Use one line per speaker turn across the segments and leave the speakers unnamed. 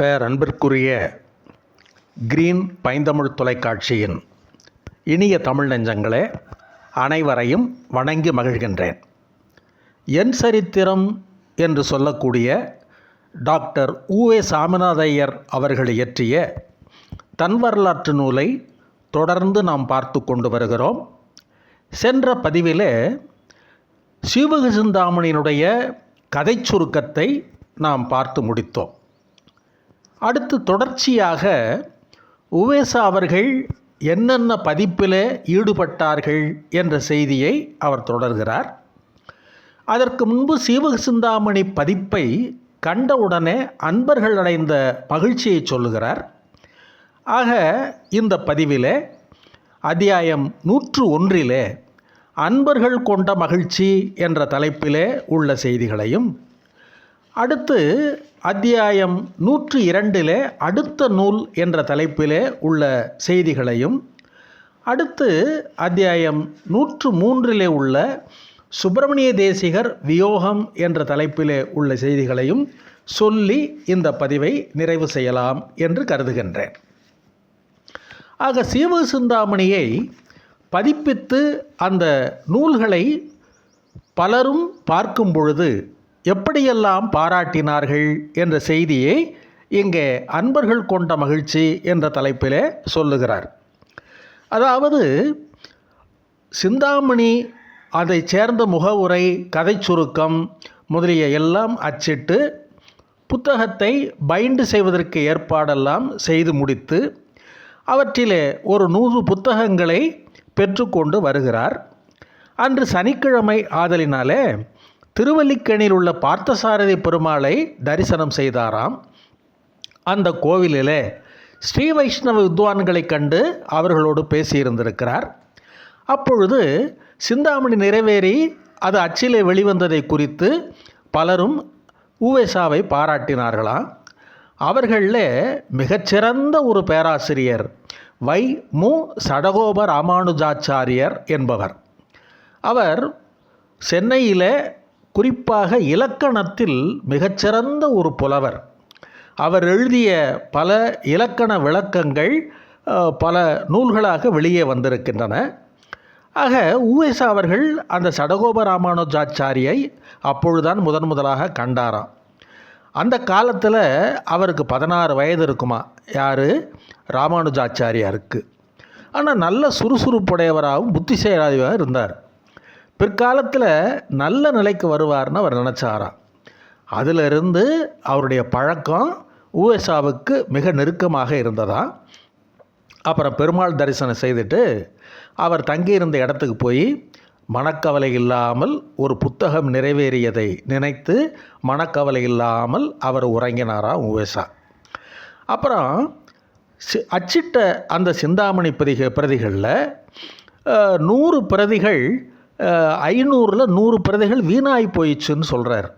பேரன்பிற்குரிய green பைந்தமிழ் தொலைக்காட்சியின் இனிய தமிழ் நெஞ்சங்களே அனைவரையும் வணங்கி மகிழ்கின்றேன். என் சரித்திரம் என்று சொல்லக்கூடிய டாக்டர் உவே சாமிநாதையர் அவர்கள் இயற்றிய தன் வரலாற்று நூலை தொடர்ந்து நாம் பார்த்து கொண்டு வருகிறோம். சென்ற பதிவிலே சிவக சிந்தாமணியினுடைய கதை சுருக்கத்தை நாம் பார்த்து முடித்தோம். அடுத்து தொடர்ச்சியாக உவேசா அவர்கள் என்னென்ன பதிப்பில் ஈடுபட்டார்கள் என்ற செய்தியை அவர் தொடர்கிறார். அதற்கு முன்பு சீவக சிந்தாமணி பதிப்பை கண்டவுடனே அன்பர்கள் அடைந்த மகிழ்ச்சியை சொல்லுகிறார். ஆக இந்த பதிவிலே அத்தியாயம் நூற்று ஒன்றிலே அன்பர்கள் கொண்ட மகிழ்ச்சி என்ற தலைப்பிலே உள்ள செய்திகளையும் அடுத்து அத்தியாயம் நூற்று இரண்டிலே அடுத்த நூல் என்ற தலைப்பிலே உள்ள செய்திகளையும் அடுத்து அத்தியாயம் நூற்று மூன்றிலே உள்ள சுப்பிரமணிய தேசிகர் வியோகம் என்ற தலைப்பிலே உள்ள செய்திகளையும் சொல்லி இந்த பதிவை நிறைவு செய்யலாம் என்று கருதுகின்றேன். ஆக சீவ சிந்தாமணியை பதிப்பித்து அந்த நூல்களை பலரும் பார்க்கும் பொழுது எப்படியெல்லாம் பாராட்டினார்கள் என்ற செய்தியை இங்கே அன்பர்கள் கொண்ட மகிழ்ச்சி என்ற தலைப்பிலே சொல்லுகிறார். அதாவது சிந்தாமணி அதைச் சேர்ந்த முகவுரை கதை சுருக்கம் முதலிய எல்லாம் அச்சிட்டு புத்தகத்தை பைண்டு செய்வதற்கு ஏற்பாடெல்லாம் செய்து முடித்து அவற்றிலே ஒரு நூறு புத்தகங்களை பெற்றுக்கொண்டு வருகிறார். அன்று சனிக்கிழமை ஆதலினாலே திருவல்லிக்கணியில் உள்ள பார்த்தசாரதி பெருமாளை தரிசனம் செய்தாராம். அந்த கோவிலிலே ஸ்ரீ வைஷ்ணவ வித்வான்களைக் கண்டு அவர்களோடு பேசியிருந்திருக்கிறார். அப்பொழுது சிந்தாமணி நிறைவேறி அது அச்சிலே வெளிவந்ததை குறித்து பலரும் ஊவேசாவை பாராட்டினார்களாம் அவர்களில் மிகச்சிறந்த ஒரு பேராசிரியர் வை மு. சடகோப ராமானுஜாச்சாரியர் என்பவர். அவர் சென்னையில் குறிப்பாக இலக்கணத்தில் மிகச்சிறந்த ஒரு புலவர். அவர் எழுதிய பல இலக்கண விளக்கங்கள் பல நூல்களாக வெளியே வந்திருக்கின்றன. ஆக ஊவேசா அவர்கள் அந்த சடகோப ராமானுஜாச்சாரியை அப்பொழுதுதான் முதன் முதலாக கண்டாராம். அந்த காலத்தில் அவருக்கு பதினாறு வயது இருக்குமா? யார்? ராமானுஜாச்சாரியாருக்கு. ஆனால் நல்ல சுறுசுறுப்புடையவராகவும் புத்திசாலியாக இருந்தார். பிற்காலத்தில் நல்ல நிலைக்கு வருவார்னு அவர் நினச்சாராம் அதிலிருந்து அவருடைய பழக்கம் ஊஎஸ்ஆவுக்கு மிக நெருக்கமாக இருந்ததா? அப்புறம் பெருமாள் தரிசனம் செய்துட்டு அவர் தங்கியிருந்த இடத்துக்கு போய் மனக்கவலை இல்லாமல் ஒரு புத்தகம் நிறைவேறியதை நினைத்து மனக்கவலை இல்லாமல் அவர் உறங்கினாராம் ஊவேசா அப்புறம் சி- அச்சிட்ட அந்த சிந்தாமணி பிரதிக பிரதிகளில் நூறு பிரதிகள் ஐநூறில் நூறு பிரதிகள் வீணாகி போயிடுச்சுன்னு சொல்கிறார்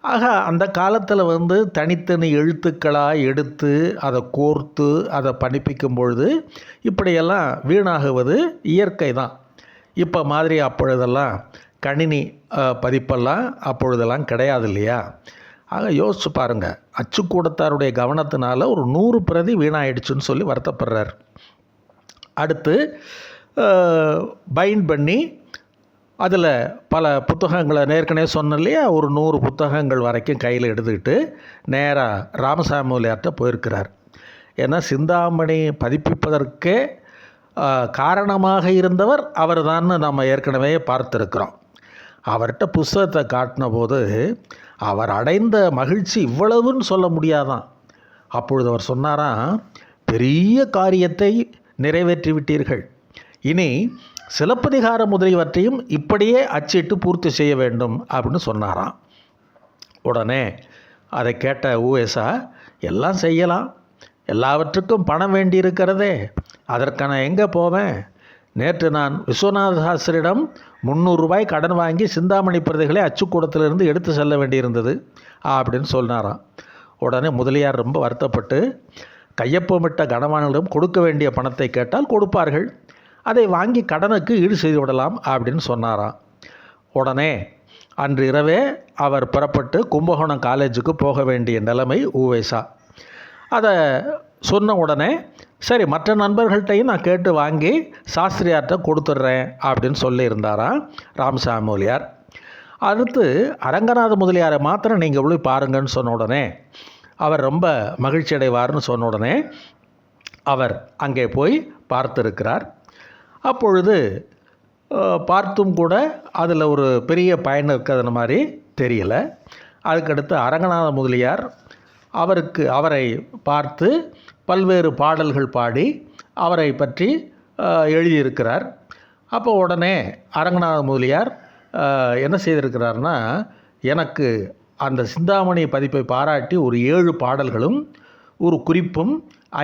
ஆக அந்த காலத்தில் வந்து தனித்தனி எழுத்துக்களாக எடுத்து அதை கோர்த்து அதை படிப்பிக்கும் பொழுது இப்படியெல்லாம் வீணாகுவது இயற்கை தான் இப்போ மாதிரி அப்பொழுதெல்லாம் கணினி பதிப்பெல்லாம் அப்பொழுதெல்லாம் கிடையாது இல்லையா ஆக யோசிச்சு பாருங்கள் அச்சுக்கூடத்தாருடைய கவனத்தினால ஒரு நூறு பிரதி வீணாயிடுச்சுன்னு சொல்லி வருத்தப்படுறார். அடுத்து பைண்ட் பண்ணி அதில் பல புத்தகங்களை நேர்கனவே சொன்ன இல்லையா? ஒரு நூறு புத்தகங்கள் வரைக்கும் கையில் எடுத்துக்கிட்டு நேராக ராமசாமியார்கிட்ட போயிருக்கிறார். ஏன்னா சிந்தாமணி பதிப்பிப்பதற்கே காரணமாக இருந்தவர் அவர் தான் நம்ம ஏற்கனவே பார்த்துருக்குறோம். அவர்கிட்ட புஸ்தகத்தை காட்டின போது அவர் அடைந்த மகிழ்ச்சி இவ்வளவுன்னு சொல்ல முடியாதான். அப்பொழுது அவர் சொன்னாராம் பெரிய காரியத்தை நிறைவேற்றி விட்டீர்கள் இனி சிலப்பதிகார முதலியவற்றையும் இப்படியே அச்சிட்டு பூர்த்தி செய்ய வேண்டும் அப்படின்னு சொன்னாராம். உடனே அதை கேட்ட ஊஎஸ்ஆ எல்லாம் செய்யலாம். எல்லாவற்றுக்கும் பணம் வேண்டியிருக்கிறதே. அதற்கு நான் எங்கே போவேன்? நேற்று நான் விஸ்வநாத சாஸ்திரியிடம் கடன் வாங்கி சிந்தாமணி பிரதிகளை அச்சுக்கூடத்திலிருந்து எடுத்து செல்ல வேண்டியிருந்தது அப்படின்னு சொன்னாராம் உடனே முதலியார் ரொம்ப வருத்தப்பட்டு கையொப்பமிட்ட கனவான்களிடம் கொடுக்க வேண்டிய பணத்தை கேட்டால் கொடுப்பார்கள். அதை வாங்கி கடனுக்கு ஈடு செய்து விடலாம் அப்படின்னு சொன்னாராம். உடனே அன்று இரவே அவர் புறப்பட்டு கும்பகோணம் காலேஜுக்கு போக வேண்டிய நிலைமை ஊவேசா. அதை சொன்ன உடனே சரி மற்ற நண்பர்கள்ட்டையும் நான் கேட்டு வாங்கி சாஸ்திரியார்கிட்ட கொடுத்துட்றேன் அப்படின்னு சொல்லியிருந்தாராம் ராமசாமியார் அடுத்து அரங்கநாத முதலியாரை மாத்திரம் நீங்கள் போய் பாருங்கன்னு சொன்ன உடனே அவர் ரொம்ப மகிழ்ச்சி அடைவார்னு சொன்ன உடனே அவர் அங்கே போய் பார்த்துருக்கிறார். அப்பொழுது பார்த்தும் கூட அதில் ஒரு பெரிய பயன் இருக்கிறது மாதிரி தெரியல. அதுக்கடுத்து அரங்கநாத முதலியார் அவருக்கு அவரை பார்த்து பல்வேறு பாடல்கள் பாடி அவரை பற்றி எழுதியிருக்கிறார். அப்போ உடனே அரங்கநாத முதலியார் என்ன செய்திருக்கிறார்னா எனக்கு அந்த சிந்தாமணி பதிப்பை பாராட்டி ஒரு ஏழு பாடல்களும் ஒரு குறிப்பும்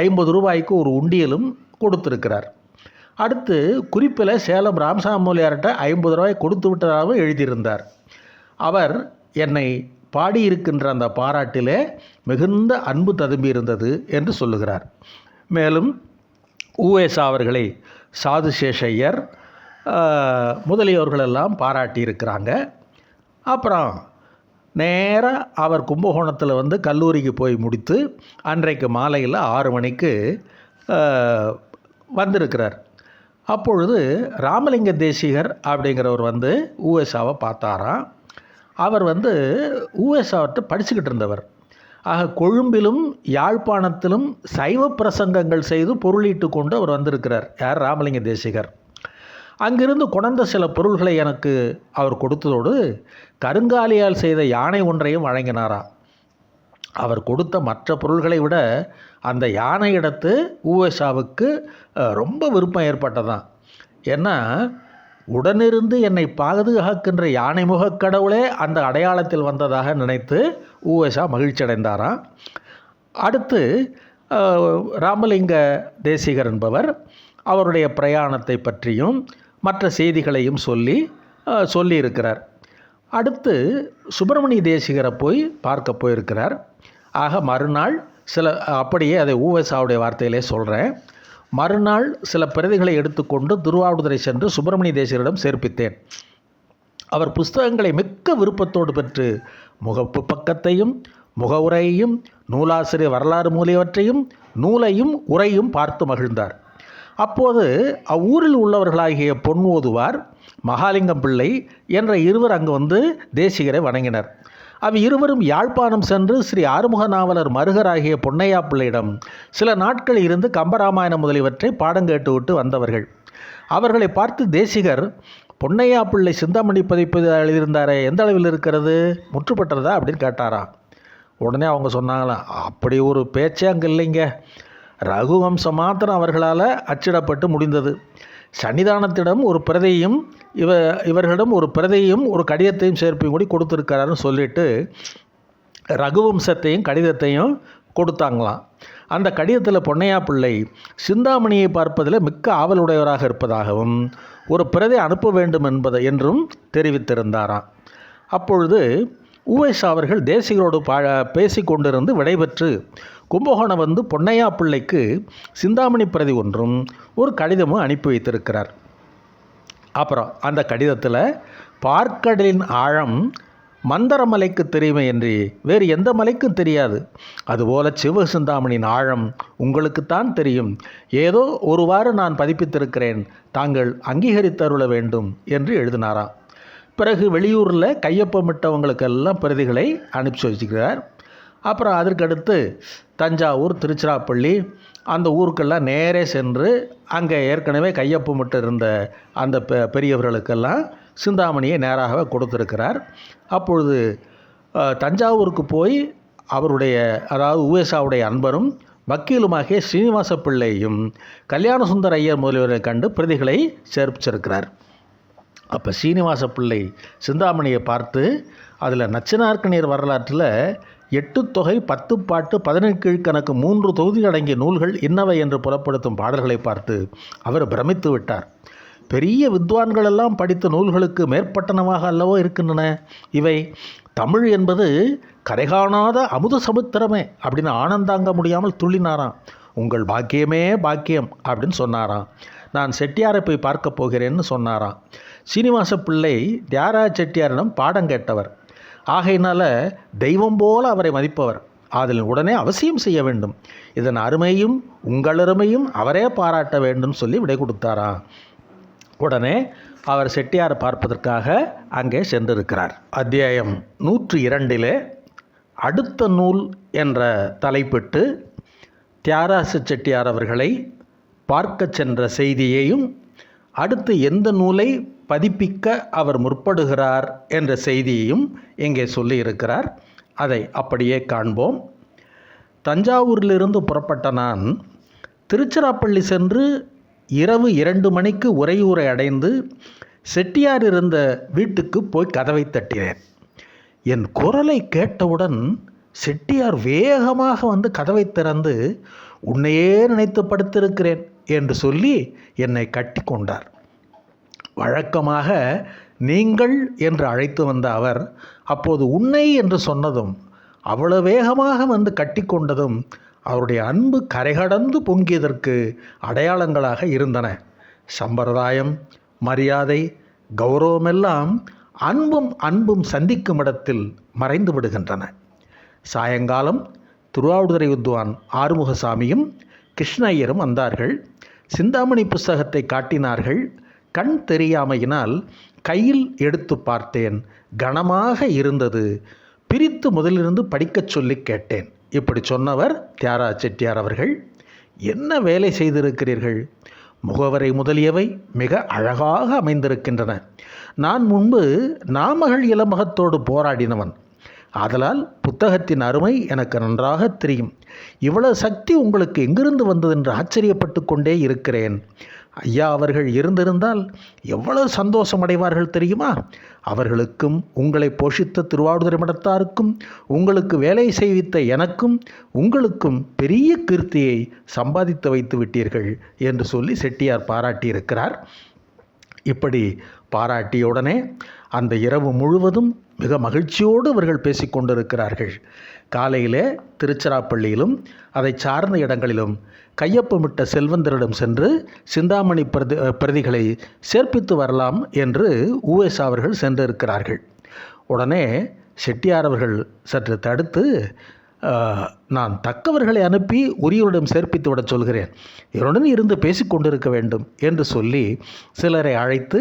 ஐம்பது ரூபாய்க்கு ஒரு உண்டியலும் கொடுத்திருக்கிறார். அடுத்து குறிப்பில் சேலம் ராமசாமியார்கிட்ட ஐம்பது ரூபாய் கொடுத்து விட்டதாகவும் எழுதியிருந்தார். அவர் என்னை பாடியிருக்கின்ற அந்த பாராட்டிலே மிகுந்த அன்பு ததும்பி இருந்தது என்று சொல்லுகிறார். மேலும் ஊவேசா அவர்களை சாதுசேஷையர் முதலியோர்களெல்லாம் பாராட்டியிருக்கிறாங்க. அப்புறம் நேராக அவர் கும்பகோணத்தில் வந்து கல்லூரிக்கு போய் முடித்து அன்றைக்கு மாலையில் ஆறு மணிக்கு வந்திருக்கிறார். அப்பொழுது ராமலிங்க தேசிகர் அப்படிங்கிறவர் வந்து ஊஎஸ்ஆவை பார்த்தாராம். அவர் வந்து ஊஎஸ்ஆவர்கிட்ட படிச்சுக்கிட்டு இருந்தவர். ஆக கொழும்பிலும் யாழ்ப்பாணத்திலும் சைவ பிரசங்கங்கள் செய்து பொருளீட்டு கொண்டு அவர் வந்திருக்கிறார். யார்? ராமலிங்க தேசிகர். அங்கிருந்து கொணர்ந்த சில பொருள்களை எனக்கு அவர் கொடுத்ததோடு கருங்காலியால் செய்த யானை ஒன்றையும் வழங்கினாராம். அவர் கொடுத்த மற்ற பொருள்களை விட அந்த யானை இடத்து ஊஎஸ்ஆவுக்கு ரொம்ப விருப்பம் ஏற்பட்டதாம் ஏன்னா உடனிருந்து என்னை பாதுகாக்கின்ற யானை முகக் கடவுளே அந்த அடையாளத்தில் வந்ததாக நினைத்து ஊஎஸ்ஆ மகிழ்ச்சி அடைந்தாராம் அடுத்து ராமலிங்க தேசிகர் என்பவர் அவருடைய பிரயாணத்தை பற்றியும் மற்ற செய்திகளையும் சொல்லி சொல்லியிருக்கிறார். அடுத்து சுப்பிரமணிய தேசிகரை போய் பார்க்க போயிருக்கிறார். ஆக மறுநாள் சில அப்படியே அதை ஊவசாவுடைய வார்த்தையிலே சொல்கிறேன் மறுநாள் சில பிரதிகளை எடுத்துக்கொண்டு திருவாவூதுரை சென்று சுப்பிரமணிய தேசியரிடம் சேர்ப்பித்தேன். அவர் புஸ்தகங்களை மிக்க விருப்பத்தோடு பெற்று முகப்பு பக்கத்தையும் முகவுரையையும் நூலாசிரியர் வரலாறு மூலியவற்றையும் நூலையும் உரையும் பார்த்து மகிழ்ந்தார். அப்போது அவ்வூரில் உள்ளவர்களாகிய பொன் ஓதுவார் மகாலிங்கம் பிள்ளை என்ற இருவர் அங்கு வந்து தேசிகரை வணங்கினர். அவ் இருவரும் யாழ்ப்பாணம் சென்று ஸ்ரீ ஆறுமுக நாவலர் மருகராகிய பொன்னையா பிள்ளையிடம் சில நாட்கள் இருந்து கம்பராமாயணம் முதலியவற்றை பாடம் கேட்டுவிட்டு வந்தவர்கள். அவர்களை பார்த்து தேசிகர் பொன்னையா பிள்ளை சிந்தாமணி பதிப்பது எழுதியிருந்தாரே எந்த அளவில் இருக்கிறது? முற்றுப்பட்டதா? அப்படின்னு கேட்டாராம் உடனே அவங்க சொன்னாங்களாம் அப்படி ஒரு பேச்சே அங்கே இல்லைங்க. ரகுவம்சம் மாத்திரம் அவர்களால் அச்சிடப்பட்டு முடிந்தது. சன்னிதானத்திடம் ஒரு பிரதையும் இவ இவர்களிடம் ஒரு பிரதையும் ஒரு கடிதத்தையும் சேர்ப்பையும் கூடி கொடுத்துருக்காருன்னு சொல்லிட்டு ரகுவம்சத்தையும் கடிதத்தையும் கொடுத்தாங்களாம். அந்த கடிதத்தில் பொன்னையா பிள்ளை சிந்தாமணியை பார்ப்பதில் மிக்க ஆவலுடையவராக இருப்பதாகவும் ஒரு பிரதை அனுப்ப வேண்டும் என்பதை என்றும் தெரிவித்திருந்தாராம். அப்பொழுது உவேஷ் அவர்கள் தேசிகளோடு பா பேசி கொண்டிருந்து விடைபெற்று கும்பகோணம் வந்து பொன்னையா பிள்ளைக்கு சிந்தாமணி பிரதி ஒன்றும் ஒரு கடிதமும் அனுப்பி வைத்திருக்கிறார். அப்புறம் அந்த கடிதத்தில் பார்க்கடலின் ஆழம் மந்தரமலைக்கு தெரியுமே என்று வேறு எந்த மலைக்கும் தெரியாது. அதுபோல சிவசிந்தாமணியின் ஆழம் உங்களுக்குத்தான் தெரியும். ஏதோ ஒருவாறு நான் பதிப்பித்திருக்கிறேன். தாங்கள் அங்கீகரித்தருள வேண்டும் என்று எழுதினாராம் பிறகு வெளியூரில் கையொப்பமிட்டவங்களுக்கெல்லாம் பிரதிகளை அனுப்பிச்சி வச்சுக்கிறார். அப்புறம் அதற்கடுத்து தஞ்சாவூர் திருச்சிராப்பள்ளி அந்த ஊருக்கெல்லாம் நேரே சென்று அங்கே ஏற்கனவே கையொப்பமிட்டு இருந்த அந்த பெ பெரியவர்களுக்கெல்லாம் சிந்தாமணியை நேராக கொடுத்துருக்கிறார். அப்பொழுது தஞ்சாவூருக்கு போய் அவருடைய அதாவது உவேசாவுடைய அன்பரும் வக்கீலுமாகிய ஸ்ரீனிவாச பிள்ளையும் கல்யாண சுந்தர ஐயர் முதலியவரை கண்டு பிரதிகளை சேர்ப்பிச்சிருக்கிறார். அப்போ சீனிவாச பிள்ளை சிந்தாமணியை பார்த்து அதில் நச்சினார்க்கணியர் வரலாற்றில் எட்டு தொகை பத்து பாட்டு பதினெட்டு கீழ்கணக்கு மூன்று தொகுதி அடங்கிய நூல்கள் என்னவை என்று புலப்படுத்தும் பாடல்களை பார்த்து அவர் பிரமித்து விட்டார். பெரிய வித்வான்கள் எல்லாம் படித்த நூல்களுக்கு மேற்பட்டனமாக அல்லவோ இருக்கின்றன. இவை தமிழ் என்பது கரைகாணாத அமுத சமுத்திரமே அப்படின்னு ஆனந்தாங்க முடியாமல் துள்ளினாராம். உங்கள் பாக்கியமே பாக்கியம் அப்படின்னு சொன்னாராம். நான் செட்டியாரை போய் பார்க்க போகிறேன்னு சொன்னாராம். சீனிவாச பிள்ளை தியாகராஜ செட்டியாரிடம் பாடம் கேட்டவர். ஆகையினால தெய்வம் போல அவரை மதிப்பவர். அதில் உடனே அவசியம் செய்ய வேண்டும். இதன் அருமையும் உங்கள் அருமையும் அவரே பாராட்ட வேண்டும் சொல்லி விடை கொடுத்தாரா? உடனே அவர் செட்டியார் பார்ப்பதற்காக அங்கே சென்றிருக்கிறார். அத்தியாயம் நூற்றி இரண்டிலே அடுத்த நூல் என்ற தலைப்பிட்டு தியாராசு செட்டியார் அவர்களை பார்க்கச் சென்ற செய்தியையும் அடுத்து எந்த நூலை பதிப்பிக்க அவர் முற்படுகிறார் என்ற செய்தியையும் இங்கே சொல்லியிருக்கிறார். அதை அப்படியே காண்போம். தஞ்சாவூரிலிருந்து புறப்பட்ட நான் திருச்சிராப்பள்ளி சென்று இரவு இரண்டு மணிக்கு உரையூரை அடைந்து செட்டியார் இருந்த வீட்டுக்கு போய் கதவை தட்டினேன். என் குரலை கேட்டவுடன் செட்டியார் வேகமாக வந்து கதவை திறந்து உன்னையே நினைத்து படுத்திருக்கிறேன் என்று சொல்லி என்னை கட்டி கொண்டார். வழக்கமாக நீங்கள் என்று அழைத்து வந்த அவர் அப்போது உன்னை என்று சொன்னதும் அவ்வளவு வேகமாக வந்து கட்டிக்கொண்டதும் அவருடைய அன்பு கரைகடந்து பொங்கியதற்கு அடையாளங்களாக இருந்தன. சம்பிரதாயம் மரியாதை கௌரவமெல்லாம் அன்பும் அன்பும் சந்திக்கும் இடத்தில் மறைந்து விடுகின்றன. சாயங்காலம் திருவாவூதுரை வித்வான் ஆறுமுகசாமியும் கிருஷ்ணய்யரும் வந்தார்கள். சிந்தாமணி புஸ்தகத்தை காட்டினார்கள். கண் தெரியாமையினால் கையில் எடுத்து பார்த்தேன். கனமாக இருந்தது. பிரித்து முதலிருந்து படிக்கச் சொல்லி கேட்டேன். இப்படி சொன்னவர் தியாரா செட்டியார் அவர்கள். என்ன வேலை செய்திருக்கிறீர்கள்? முகவரை முதலியவை மிக அழகாக அமைந்திருக்கின்றன. நான் முன்பு நாமகள் இளமகத்தோடு போராடினவன். ஆதலால் புத்தகத்தின் அருமை எனக்கு நன்றாக தெரியும். இவ்வளவு சக்தி உங்களுக்கு எங்கிருந்து வந்தது? என்று ஆச்சரியப்பட்டு கொண்டே இருக்கிறேன். ஐயா அவர்கள் இருந்திருந்தால் எவ்வளவு சந்தோஷம் அடைவார்கள் தெரியுமா? அவர்களுக்கும் உங்களை போஷித்த திருவாவூதுரை மடத்தாருக்கும் உங்களுக்கு வேலை செய்வித்த எனக்கும் உங்களுக்கும் பெரிய கீர்த்தியை சம்பாதித்து வைத்து விட்டீர்கள் என்று சொல்லி செட்டியார் பாராட்டியிருக்கிறார். இப்படி பாராட்டியுடனே அந்த இரவு முழுவதும் மிக மகிழ்ச்சியோடு அவர்கள் பேசிக்கொண்டிருக்கிறார்கள் காலையிலே திருச்சிராப்பள்ளியிலும் அதை சார்ந்த இடங்களிலும் கையொப்பமிட்ட செல்வந்தரிடம் சென்று சிந்தாமணி பிரதி பிரதிகளை சேர்ப்பித்து வரலாம் என்று ஊஎஸ் அவர்கள் சென்றிருக்கிறார்கள். உடனே செட்டியார் அவர்கள் சற்று தடுத்து நான் தக்கவர்களை அனுப்பி உரியவரிடம் சேர்ப்பித்து விட சொல்கிறேன். இவருடன் இருந்து பேசிக்கொண்டிருக்க வேண்டும் என்று சொல்லி சிலரை அழைத்து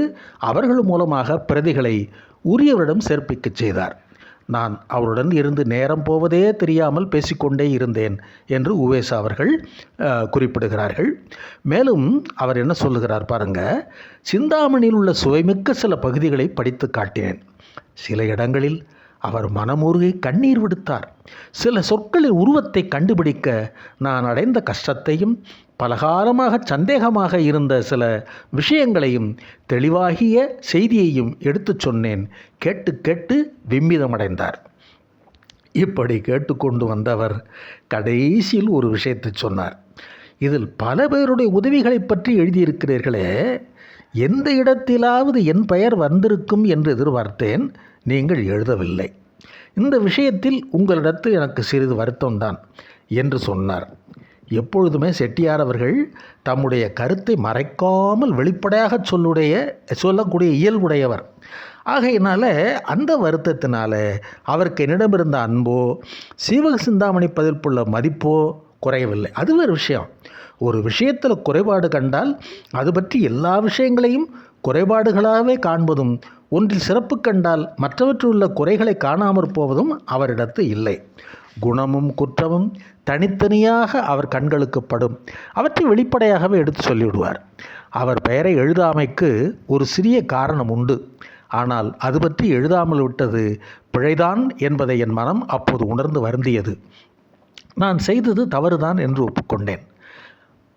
அவர்கள் மூலமாக பிரதிகளை உரியவரிடம் சேர்ப்பிக்கச் செய்தார். நான் அவருடன் இருந்து நேரம் போவதே தெரியாமல் பேசிக்கொண்டே இருந்தேன் என்று உவேஸ் அவர்கள் குறிப்பிடுகிறார்கள். மேலும் அவர் என்ன சொல்லுகிறார் பாருங்க சிந்தாமணியில் உள்ள சுவைமிக்க சில பகுதிகளை படித்து காட்டினேன். சில இடங்களில் அவர் மனமுருகி கண்ணீர் விடுத்தார். சில சொற்களின் உருவத்தை கண்டுபிடிக்க நான் அடைந்த கஷ்டத்தையும் பலகாலமாக சந்தேகமாக இருந்த சில விஷயங்களையும் தெளிவாகிய செய்தியையும் எடுத்துச் சொன்னேன். கேட்டு கேட்டு விம்மிதமடைந்தார் இப்படி கேட்டுக்கொண்டு வந்தவர் கடைசியில் ஒரு விஷயத்தை சொன்னார். இதில் பல பேருடைய உதவிகளை பற்றி எழுதியிருக்கிறீர்களே. எந்த இடத்திலாவது என் பெயர் வந்திருக்கும் என்று எதிர்பார்த்தேன். நீங்கள் எழுதவில்லை. இந்த விஷயத்தில் உங்களிடத்தில் எனக்கு சிறிது வருத்தம்தான் என்று சொன்னார். எப்பொழுதுமே செட்டியார் அவர்கள் தம்முடைய கருத்தை மறைக்காமல் வெளிப்படையாக சொல்லுடைய சொல்லக்கூடிய இயல்புடையவர். ஆகையினால அந்த வருத்தத்தினால அவருக்கு என்னிடமிருந்த அன்போ சீவக சிந்தாமணி பதிப்புள்ள மதிப்போ குறையவில்லை. அது ஒரு விஷயம். ஒரு விஷயத்தில் குறைபாடு கண்டால் அது பற்றி எல்லா விஷயங்களையும் குறைபாடுகளாகவே காண்பதும் ஒன்றில் சிறப்பு கண்டால் மற்றவற்றில் உள்ள குறைகளை காணாமற் போவதும் அவரிடத்து இல்லை. குணமும் குற்றமும் தனித்தனியாக அவர் கண்களுக்கு படும் அவற்றை வெளிப்படையாகவே எடுத்து சொல்லிவிடுவார். அவர் பெயரை எழுதாமைக்கு ஒரு சிறிய காரணம் உண்டு. ஆனால் அது பற்றி எழுதாமல் விட்டது பிழைதான் என்பதை என் மனம் அப்போது உணர்ந்து வருந்தியது. நான் செய்தது தவறுதான் என்று ஒப்புக்கொண்டேன்.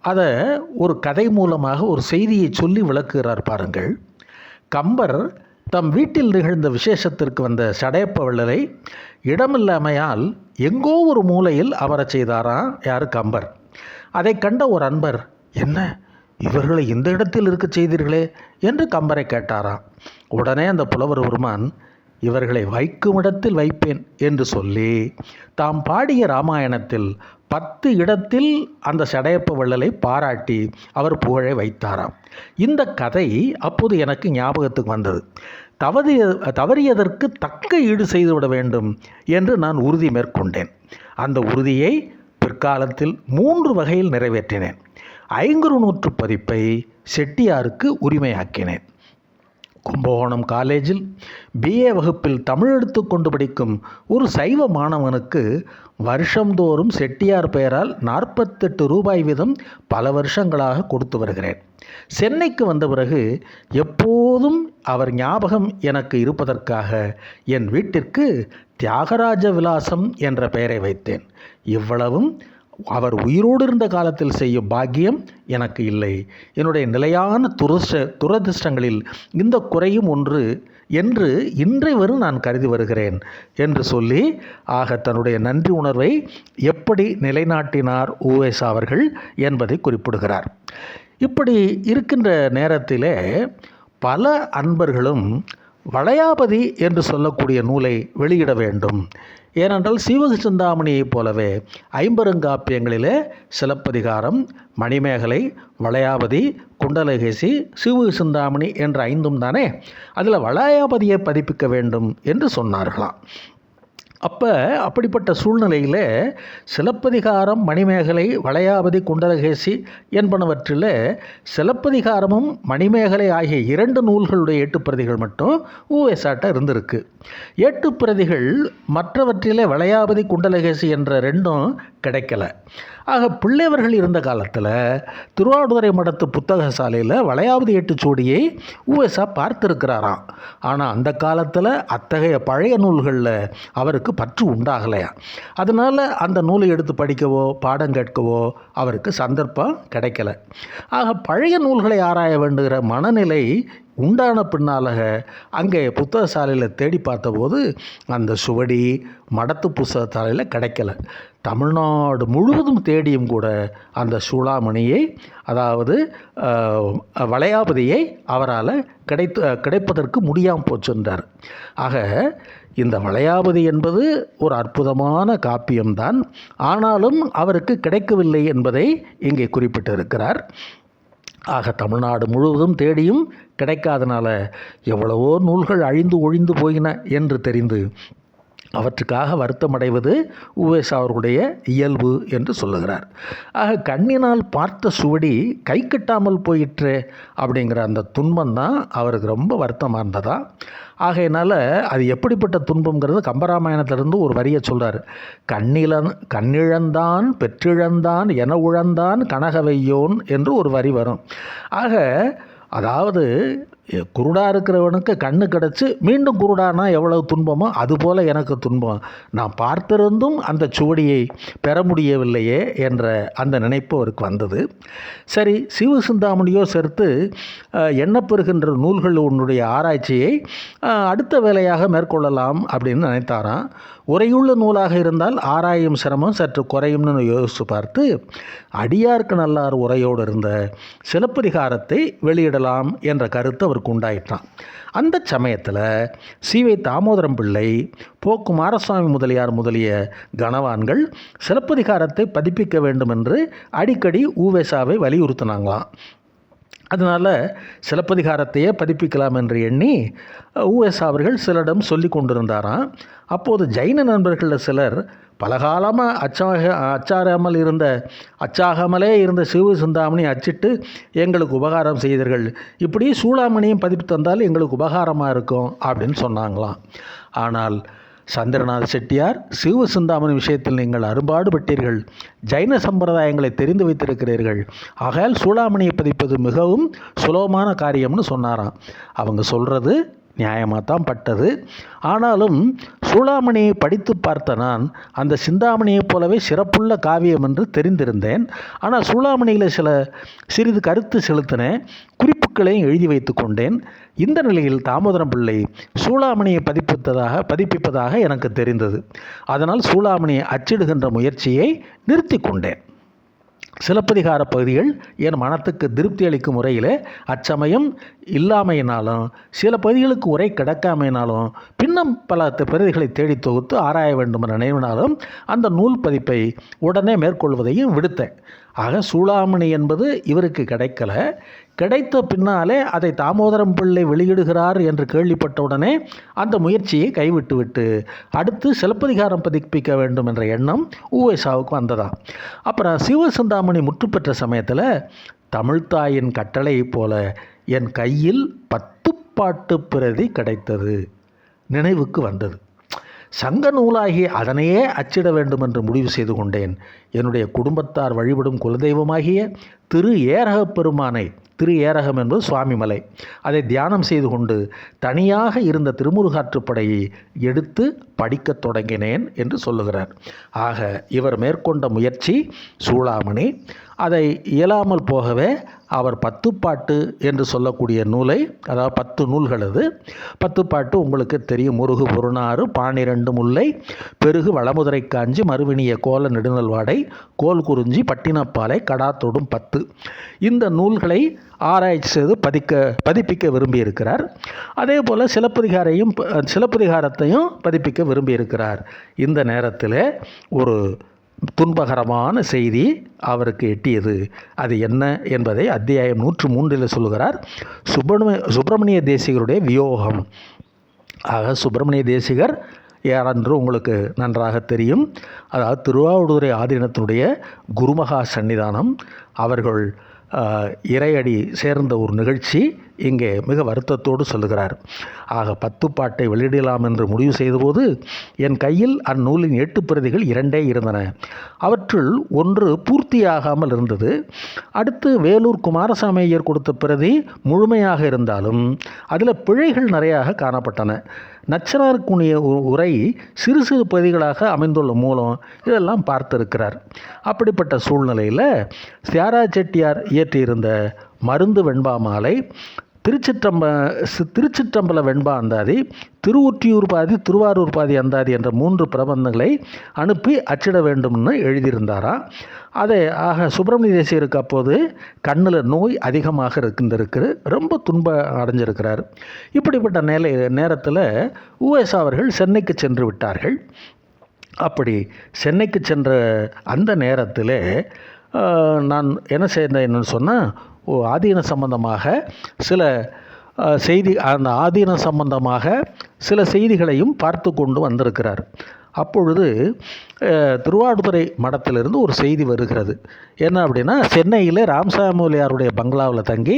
அதை ஒரு கதை மூலமாக ஒரு செய்தியை சொல்லி விளக்குகிறார் பாருங்கள். கம்பர் தம் வீட்டில் நிகழ்ந்த விசேஷத்திற்கு வந்த சடையப்ப வள்ளலை இடமில்லாமையால் எங்கோ ஒரு மூலையில் அமரச் செய்தாராம் யார் கம்பர் அதை கண்ட ஒரு அன்பர் என்ன? இவர்களை இந்த இடத்தில் இருக்கச் செய்தீர்களே? என்று கம்பரை கேட்டாராம் உடனே அந்த புலவர் பெருமான் இவர்களை வைக்குமிடத்தில் வைப்பேன் என்று சொல்லி தாம் பாடிய ராமாயணத்தில் பத்து இடத்தில் அந்த சடையப்ப வள்ளலை பாராட்டி அவர் புகழை வைத்தாராம். இந்த கதை அப்போது எனக்கு ஞாபகத்துக்கு வந்தது. தவறிய தவறியதற்கு தக்க ஈடு செய்துவிட வேண்டும் என்று நான் உறுதி மேற்கொண்டேன். அந்த உறுதியை பிற்காலத்தில் மூன்று வகையில் நிறைவேற்றினேன். ஐங்குறு நூற்று பதிப்பை செட்டியாருக்கு உரிமையாக்கினேன். கும்பகோணம் காலேஜில் பிஏ வகுப்பில் தமிழ் எடுத்துக்கொண்டு படிக்கும் ஒரு சைவ மாணவனுக்கு வருஷந்தோறும் செட்டியார் பெயரால் நாற்பத்தெட்டு ரூபாய் வீதம் பல வருஷங்களாக கொடுத்து வருகிறேன். சென்னைக்கு வந்த பிறகு எப்போதும் அவர் ஞாபகம் எனக்கு இருப்பதற்காக என் வீட்டிற்கு தியாகராஜ விலாசம் என்ற பெயரை வைத்தேன். இவ்வளவும் அவர் உயிரோடு இருந்த காலத்தில் செய்யும் பாக்கியம் எனக்கு இல்லை. என்னுடைய நிலையான துரஷ்ட துரதிர்ஷ்டங்களில் இந்த குறையும் ஒன்று என்று இன்றை வரும் நான் கருதி வருகிறேன் என்று சொல்லி ஆக தன்னுடைய நன்றி உணர்வை எப்படி நிலைநாட்டினார் ஓஎஸ் அவர்கள் என்பதை குறிப்பிடுகிறார். இப்படி இருக்கின்ற நேரத்திலே பல அன்பர்களும் வளையாபதி என்று சொல்லக்கூடிய நூலை வெளியிட வேண்டும். ஏனென்றால் சீவக சிந்தாமணியைப் போலவே ஐம்பெருங்காப்பியங்களிலே சிலப்பதிகாரம் மணிமேகலை வளையாபதி குண்டலகேசி சீவக சிந்தாமணி என்ற ஐந்தும் தானே? அதில் வளையாபதியை பதிப்பிக்க வேண்டும் என்று சொன்னார்களாம். அப்போ அப்படிப்பட்ட சூழ்நிலையில் சிலப்பதிகாரம் மணிமேகலை வளையாபதி குண்டலகேசி என்பனவற்றில் சிலப்பதிகாரமும் மணிமேகலை ஆகிய இரண்டு நூல்களுடைய ஏட்டுப்பிரதிகள் மட்டும் ஊஎஸ்ஆட்ட இருந்திருக்கு. ஏட்டுப்பிரதிகள் மற்றவற்றிலே வளையாபதி குண்டலகேசி என்ற ரெண்டும் கிடைக்கல. ஆக பிள்ளைவர்கள் இருந்த காலத்தில் திருவாடுதுறை மடத்து புத்தக சாலையில் வளையாபதி எட்டுச்சோடியை ஊஎஸ்ஆ பார்த்துருக்கிறாராம். ஆனால் அந்த காலத்தில் அத்தகைய பழைய நூல்களில் அவருக்கு பற்று உண்டாகலையா? அதனால் அந்த நூலை எடுத்து படிக்கவோ பாடம் கேட்கவோ அவருக்கு சந்தர்ப்பம் கிடைக்கல. ஆக பழைய நூல்களை ஆராய வேண்டுகிற மனநிலை உண்டான பின்னாலக அங்கே புத்தக சாலையில் தேடி பார்த்தபோது அந்த சுவடி மடத்து புத்தகத்தாலையில் கிடைக்கல. தமிழ்நாடு முழுவதும் தேடியும் கூட அந்த சூளாமணியை அதாவது வளையாபதியை அவரால் கிடைத்து கிடைப்பதற்கு முடியாமல் போச்சுன்றார். ஆக இந்த வளையாபதி என்பது ஒரு அற்புதமான காப்பியம்தான். ஆனாலும் அவருக்கு கிடைக்கவில்லை என்பதை இங்கே குறிப்பிட்டிருக்கிறார். ஆக தமிழ்நாடு முழுவதும் தேடியும் கிடைக்காதனால எவ்வளவோ நூல்கள் அழிந்து ஒழிந்து போயின என்று தெரிந்து அவற்றுக்காக வருத்தமடைவது உவேஸ் அவர்களுடைய இயல்பு என்று சொல்லுகிறார். ஆக கண்ணினால் பார்த்த சுவடி கை கட்டாமல் போயிற்று அப்படிங்கிற அந்த துன்பம் தான் அவருக்கு ரொம்ப வருத்தமாக இருந்ததா? ஆகையினால் அது எப்படிப்பட்ட துன்பங்கிறது கம்பராமாயணத்திலிருந்து ஒரு வரியை சொல்கிறார் கண்ணிலன் கண்ணிழந்தான் பெற்றிழந்தான் என உழந்தான் கனகவையோன் என்று ஒரு வரி வரும். ஆக அதாவது எ- இருக்கிறவனுக்கு கண்ணு கிடச்சி மீண்டும் குருடானா எவ்வளவு துன்பமோ அதுபோல் எனக்கு துன்பம். நான் பார்த்திருந்தும் அந்த சுவடியை பெற முடியவில்லையே என்ற அந்த நினைப்பு அவருக்கு வந்தது. சரி சிவசிந்தாமணியோ சேர்த்து எண்ணப்பெறுகின்ற நூல்கள் உன்னுடைய ஆராய்ச்சியை அடுத்த வேலையாக மேற்கொள்ளலாம் அப்படின்னு நினைத்தாராம். உரையுள்ள நூலாக இருந்தால் ஆராயும் சிரமம் சற்று குறையும்னு யோசித்து பார்த்து அடியார்க்கு நல்லார் உரையோடு இருந்த சிலப்பதிகாரத்தை வெளியிடலாம் என்ற கருத்து அவருக்கு உண்டாயிட்டான் அந்த சமயத்தில் சீவை தாமோதரம் பிள்ளை போ குமாரசுவாமி முதலியார் முதலிய கனவான்கள் சிலப்பதிகாரத்தை பதிப்பிக்க வேண்டும் என்று அடிக்கடி ஊவேசாவை வலியுறுத்தினாங்களாம். அதனால் சிலப்பதிகாரத்தையே பதிப்பிக்கலாம் என்று எண்ணி ஊஎஸ் அவர்கள் சிலரிடம் சொல்லி கொண்டிருந்தாராம். அப்போது ஜைன நண்பர்களில் சிலர் பலகாலமாக அச்சாக அச்சாராமல் இருந்த அச்சாகாமலே இருந்த சிவ சிந்தாமணி அச்சிட்டு எங்களுக்கு உபகாரம் செய்தீர்கள். இப்படி சூளாமணியும் பதிப்பு தந்தால் எங்களுக்கு உபகாரமாக இருக்கும் அப்படின்னு சொன்னாங்களாம். ஆனால் சந்திரநாத செட்டியார் சிவ சிந்தாமணி விஷயத்தில் நீங்கள் அரும்பாடுபட்டீர்கள். ஜைன சம்பிரதாயங்களை தெரிந்து வைத்திருக்கிறீர்கள். ஆகையால் சூளாமணியை பதிப்பது மிகவும் சுலபமான காரியம்னு சொன்னாராம். அவங்க சொல்கிறது நியாயமாக தான் பட்டது. ஆனாலும் சூளாமணியை படித்து பார்த்த நான் அந்த சிந்தாமணியைப் போலவே சிறப்புள்ள காவியம் என்று தெரிந்திருந்தேன். ஆனால் சூளாமணியில் சில சிறிது கருத்து செலுத்தினேன் குறிப்புகளையும் எழுதி வைத்து கொண்டேன். இந்த நிலையில் தாமோதரம் பிள்ளை சூளாமணியை பதிப்பித்ததாக பதிப்பிப்பதாக எனக்கு தெரிந்தது. அதனால் சூளாமணியை அச்சிடுகின்ற முயற்சியை நிறுத்தி கொண்டேன். சிலப்பதிகார பகுதிகள் என் மனத்துக்கு திருப்தி அளிக்கும் முறையில் அச்சமயம் இல்லாமையினாலும் சில பகுதிகளுக்கு உரை கிடக்காமையினாலும் பின்னம் பல பிரதிகளை தேடி தொகுத்து ஆராய வேண்டும் என்ற நினைவினாலும் அந்த நூல் பதிப்பை உடனே மேற்கொள்வதையும் விடுத்தேன். ஆக சூளாமணி என்பது இவருக்கு கிடைக்கல. கிடைத்த பின்னாலே அதை தாமோதரம் பிள்ளை வெளியிடுகிறார் என்று கேள்விப்பட்டவுடனே அந்த முயற்சியை கைவிட்டுவிட்டு அடுத்து சிலப்பதிகாரம் பதிப்பிக்க வேண்டும் என்ற எண்ணம் ஊவேசாவுக்கு வந்ததா? அப்புறம் சிவசிந்தாமணி முற்று பெற்ற சமயத்தில் தமிழ்த்தாயின் கட்டளையைப் போல என் கையில் பத்து பாட்டு பிரதி கிடைத்தது. நினைவுக்கு வந்தது. சங்க நூலாகி அதனையே அச்சிட வேண்டும் என்று முடிவு செய்து கொண்டேன். என்னுடைய குடும்பத்தார் வழிபடும் குலதெய்வமாகிய திரு ஏரகப் பெருமானை திரு ஏரகம் என்பது சுவாமிமலை அதை தியானம் செய்து கொண்டு தனியாக இருந்த திருமுருகாற்றுப்படையை எடுத்து படிக்கத் தொடங்கினேன் என்று சொல்லுகிறார். ஆக இவர் மேற்கொண்ட முயற்சி சூளாமணி. அதை இயலாமல் போகவே அவர் பத்துப்பாட்டு என்று சொல்லக்கூடிய நூலை அதாவது பத்து நூல்கள் அது. பத்துப்பாட்டு உங்களுக்கு தெரியும். முருகு பொருணாறு பானிரண்டு முல்லை பெருகு வளமுதிரை காஞ்சி மறுவினிய கோல நெடுநல்வாடை கோல் குறிஞ்சி பட்டினப்பாலை கடாத்தொடும் பத்து. இந்த நூல்களை ஆராய்ச்சி செய்து பதிக்க பதிப்பிக்க விரும்பியிருக்கிறார். அதே போல் சிலப்பதிகாரையும் சிலப்பதிகாரத்தையும் பதிப்பிக்க விரும்பியிருக்கிறார். இந்த நேரத்தில் ஒரு துன்பகரமான செய்தி அவருக்கு எட்டியது. அது என்ன என்பதை அத்தியாயம் நூற்று மூன்றில் சொல்லுகிறார். சுப்பிரமணிய சுப்பிரமணிய தேசிகருடைய வியோகம். ஆக சுப்பிரமணிய தேசிகர் யாரென்று உங்களுக்கு நன்றாக தெரியும். அதாவது திருவாவூடுதுறை ஆதீனத்தினுடைய குருமகா சன்னிதானம். அவர்கள் இறையடி சேர்ந்த ஒரு நிகழ்ச்சி. இங்கே மிக வருத்தத்தோடு சொல்லுகிறார். ஆக பத்து பாட்டை வெளியிடலாம் என்று முடிவு செய்தபோது என் கையில் அந்நூலின் எட்டு பிரதிகள் இரண்டே இருந்தன. அவற்றுள் ஒன்று பூர்த்தியாகாமல் இருந்தது. அடுத்து வேலூர் குமாரசாமி ஐயர் கொடுத்த பிரதி முழுமையாக இருந்தாலும் அதில் பிழைகள் நிறையாக காணப்பட்டன. நச்சனாருக்குரிய உ- உரை சிறு சிறு பகுதிகளாக அமைந்துள்ள மூலம் இதெல்லாம் பார்த்திருக்கிறார். அப்படிப்பட்ட சூழ்நிலையில் சியாரா செட்டியார் இயற்றியிருந்த மருந்து வெண்பா மாலை திருச்சிற்றம்ப திருச்சிற்றம்பல வெண்பா அந்தாதி திருவொற்றியூர் பாதி திருவாரூர் பாதி அந்தாதி என்ற மூன்று பிரபந்தங்களை அனுப்பி அச்சிட வேண்டும்னு எழுதியிருந்தாராம் அதை ஆக சுப்பிரமணிய தேசியருக்கு அப்போது கண்ணில் நோய் அதிகமாக இருக்கின்றிருக்கு ரொம்ப துன்ப அடைஞ்சிருக்கிறார். இப்படிப்பட்ட நிலை நேரத்தில் உஎஸ் அவர்கள் சென்னைக்கு சென்று விட்டார்கள். அப்படி சென்னைக்கு சென்ற அந்த நேரத்தில் நான் என்ன செய்தேன் என்னன்னு சொன்னால் ஆதீன சம்பந்தமாக சில செய்தி அந்த ஆதீன சம்பந்தமாக சில செய்திகளையும் பார்த்து கொண்டு வந்திருக்கிறார். அப்பொழுது திருவாடுதுறை மடத்திலிருந்து ஒரு செய்தி வருகிறது. என்ன அப்படின்னா சென்னையில் ராம்சாமுலியாருடைய பங்களாவில் தங்கி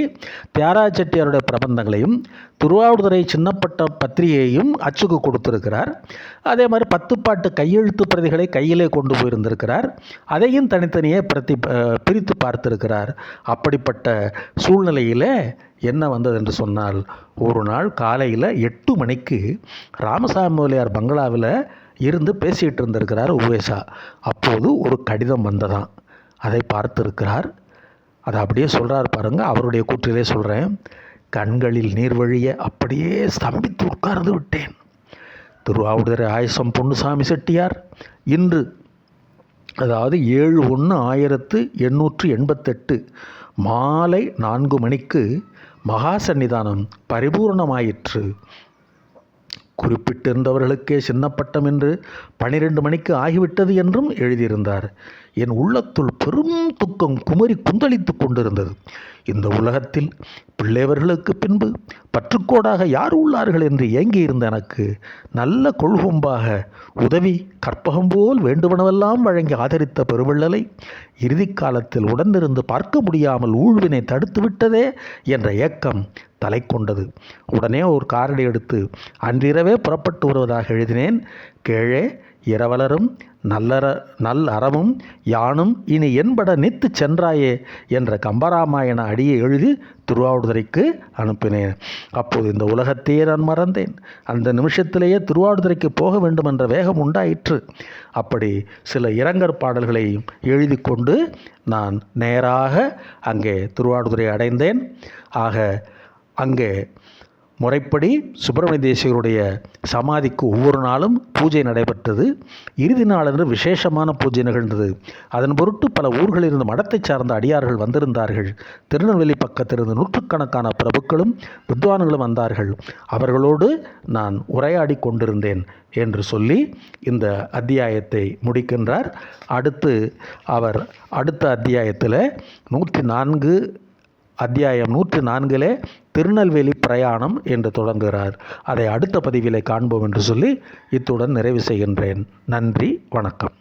தியாகராஜ செட்டியாருடைய பிரபந்தங்களையும் திருவாடுதுறை சின்னப்பட்ட பத்திரிகையையும் அச்சுக்கு கொடுத்திருக்கிறார். அதே மாதிரி பத்து பாட்டு கையெழுத்து பிரதிகளை கையிலே கொண்டு போயிருந்திருக்கிறார். அதையும் தனித்தனியே பிரதி பிரித்து பார்த்திருக்கிறார். அப்படிப்பட்ட சூழ்நிலையில் என்ன வந்தது என்று சொன்னால் ஒரு நாள் காலையில் எட்டு மணிக்கு ராமசாமி பங்களாவில் இருந்து பேசிகிட்டு இருந்திருக்கிறார் உவேசா. அப்போது ஒரு கடிதம் வந்ததாம். அதை பார்த்திருக்கிறார். அதை அப்படியே சொல்கிறார் பாருங்கள் அவருடைய கூற்றிலே சொல்கிறேன் கண்களில் நீர் வழிய அப்படியே ஸ்தம்பித்து உட்கார்ந்து விட்டேன். திருவாவூதுறை ஆயசம் பொன்னுசாமி செட்டியார். இன்று அதாவது ஏழு ஒன்று ஆயிரத்து எண்ணூற்று எண்பத்தெட்டு மாலை நான்கு மணிக்கு மகா சந்நிதானம் பரிபூர்ணமாயிற்று. குறிப்பிட்டிருந்தவர்களுக்கே சின்னப்பட்டம் என்று பனிரெண்டு மணிக்கு ஆகிவிட்டது என்றும் எழுதியிருந்தார். என் உள்ளத்துள் பெரும் துக்கம் குமரி குந்தளித்து கொண்டிருந்தது. இந்த உலகத்தில் பிள்ளைவர்களுக்கு பின்பு பற்றுக்கோடாக யார் உள்ளார்கள் என்று ஏங்கியிருந்த எனக்கு நல்ல கொள்கொம்பாக உதவி கற்பகம் போல் வேண்டுமனவெல்லாம் வழங்கி ஆதரித்த பெருவள்ளலை இறுதிக் காலத்தில் உடனிருந்து பார்க்க முடியாமல் ஊழ்வினை தடுத்துவிட்டதே என்ற ஏக்கம் தலை கொண்டது உடனே ஒரு காரடி எடுத்து அன்றிரவே புறப்பட்டு வருவதாக எழுதினேன். கீழே இரவலரும் நல்லற நல் அறமும் யானும் இனி என்பட நித்து சென்றாயே என்ற கம்பராமாயண அடியை எழுதி திருவாவூதுறைக்கு அனுப்பினேன். அப்போது இந்த உலகத்தையே நான் மறந்தேன். அந்த நிமிஷத்திலேயே திருவாவடுதுறைக்கு போக வேண்டும் என்ற வேகம் உண்டாயிற்று. அப்படி சில இரங்கற் பாடல்களையும் எழுதி கொண்டு நான் நேராக அங்கே திருவாவூதுறை அடைந்தேன். ஆக அங்கே முறைப்படி சுப்பிரமணிய தேசிகருடைய சமாதிக்கு ஒவ்வொரு நாளும் பூஜை நடைபெற்றது. இறுதி நாளன்று விசேஷமான பூஜை நிகழ்ந்தது. அதன் பொருட்டு பல ஊர்களிலிருந்து மடத்தைச் சார்ந்த அடியார்கள் வந்திருந்தார்கள். திருநெல்வேலி பக்கத்திலிருந்து நூற்றுக்கணக்கான பிரபுக்களும் வித்வான்களும் வந்தார்கள். அவர்களோடு நான் உரையாடி கொண்டிருந்தேன் என்று சொல்லி இந்த அத்தியாயத்தை முடிக்கின்றார். அடுத்து அவர் அடுத்த அத்தியாயத்தில் நூற்றி நான்கு அத்தியாயம் நூற்றி நான்கிலே திருநெல்வேலி பிரயாணம் என்று தொடங்குகிறார். அதை அடுத்த பதிவிலே காண்போம் என்று சொல்லி இத்துடன் நிறைவு செய்கின்றேன். நன்றி வணக்கம்.